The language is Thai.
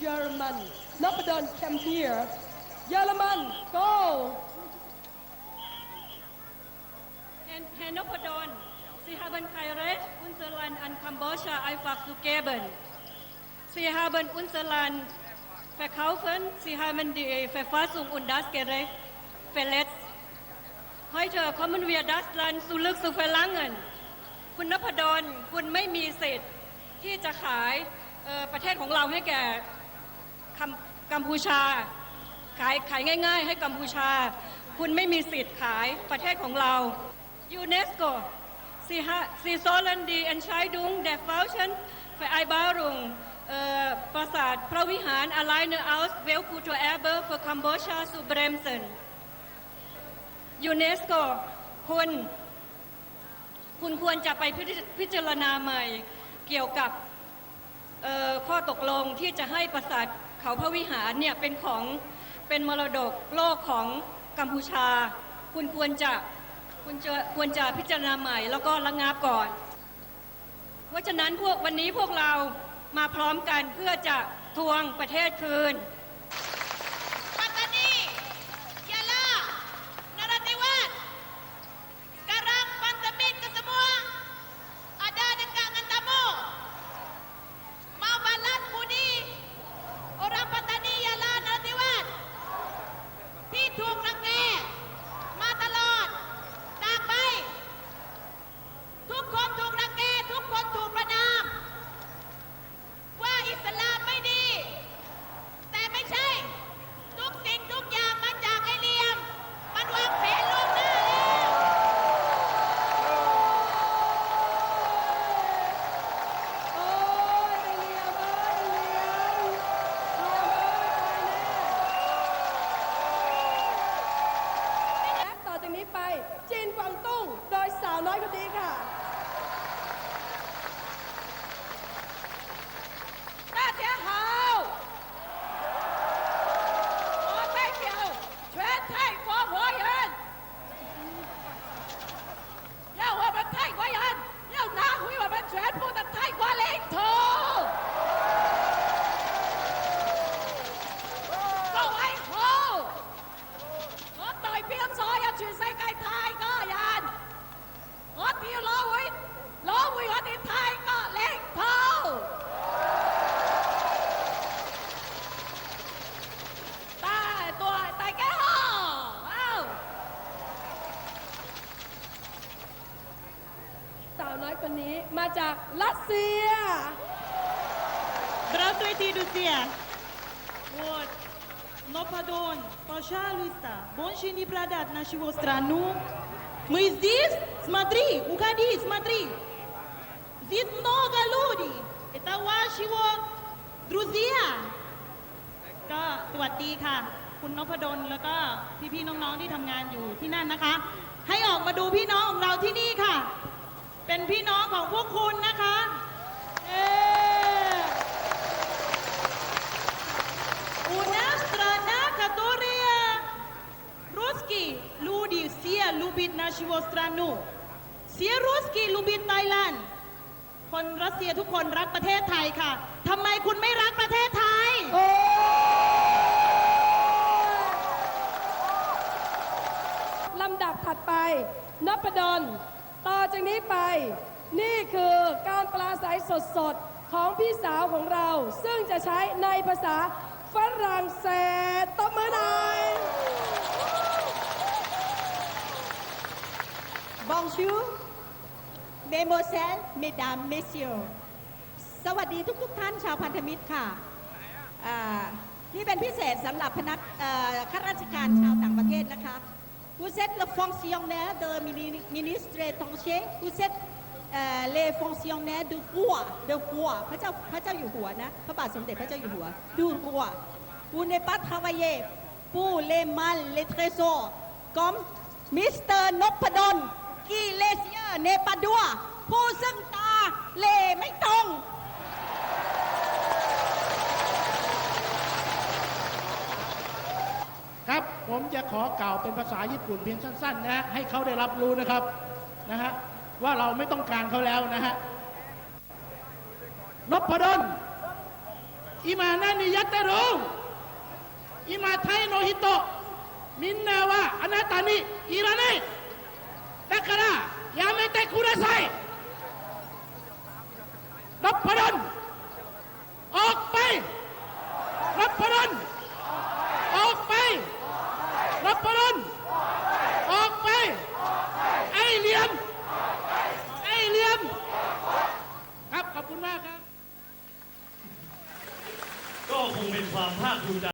German. Noppadon, come here. German, go. Herr, Herr Noppadon, Sie haben kein Recht, unser Land an Kambodscha einfach zu geben. Sie haben unser Land verkaufen, Sie haben die Verfassung und das Gerecht verletzt. Heute kommen wir das Land zurück zu verlangen. คุณนพดลคุณไม่มีสิทธิ์ที่จะขายเอ่อ ประเทศของเราให้แก่กัมพูชา ขายขายง่าย ๆ ให้กัมพูชา คุณไม่มีสิทธิ์ขายประเทศของเรายูเนสโกซีฮะซีโซลันดีแอนชัยดุงเดฟเฟลชันไฟไอบารุงปราสาทพระวิหารอไลเนอร์อัลส์เวลคูตัวแอเบอร์ฟอร์คัมโบชาสุเบรมเซนยูเนสโกคุณคุณควรจะไปพิจารณาใหม่เกี่ยวกับ ข้อตกลงที่จะให้ปราสาทเขาพระวิหารเนี่ยเป็นของเป็นมรดกโลกของกัมพูชา คุณควรจะคุณจะควรจะพิจารณาใหม่แล้วก็ระงับก่อน เพราะฉะนั้นพวกวันนี้พวกเรามาพร้อมกันเพื่อจะทวงประเทศคืน 我哋要攞回攞回我哋泰国领土。大大大家好，好。 สาวน้อยคนนี้มาจากรัสเซีย Здравствуйте, друзья! Вот, Нопадон, пожалуйста, больше не продать нашу страну. Мы здесь, смотри, уходи, смотри. Здесь много людей. Это ваши вот друзья. ก็สวัสดีค่ะ คุณนพดลแล้วก็พี่ๆน้องๆที่ทำงานอยู่ที่นั่นนะคะ ให้ออกมาดูพี่น้องของเราที่นี่ค่ะ เป็นพี่น้องของพวกคุณนะคะ ชีวสตรานูเซียรุสกีลูบินไทยแลนด์ คนรัสเซียทุกคนรักประเทศไทยค่ะ ทำไมคุณไม่รักประเทศไทย ลำดับถัดไปนปดลต่อจากนี้ไป นี่คือการปลาใสสดๆ ของพี่สาวของเรา ซึ่งจะใช้ในภาษาฝรั่งเศสตบมือหน่อย Bonjour, Mesdemoiselles, Mesdames, Messieurs สวัสดีทุกๆทท่านชาวพันธมิตรค่ะนี่เป็นพิเศษสำหรับพนักข้าราชการชาวต่างประเทศนะคะ Vous êtes le fonctionnaire de mini- ministre étranger Vous êtes les fonctionnaires de roi de roi พระเจ้าพระเจ้าอยู่หัวนะ พระบาทสมเด็จพระเจ้าอยู่หัว du roi Vous n'êtes pas travaillé pour les mal les trésors comme Mr. Nopadon Noppadon qui les yeux n'est pas droit ผู้ซึ่งตาเลไม่ตรง ครับผมจะขอกล่าวเป็นภาษาญี่ปุ่นเพียงสั้น ๆ นะฮะให้เขาได้รับรู้นะครับนะฮะว่าเราไม่ต้องการเขาแล้วนะฮะนพดลอิมานานิยัตเตโรอิมาไทโนฮิโตะมินนาวะอนาตานิอิราเน だからやめてくださいนพดลออกไปนพดลออกไปนพดลออกไป ไอเหลี่ยม ไอเหลี่ยม ครับ ขอบคุณมากครับ ก็คงเป็นความภาคภูมิใจ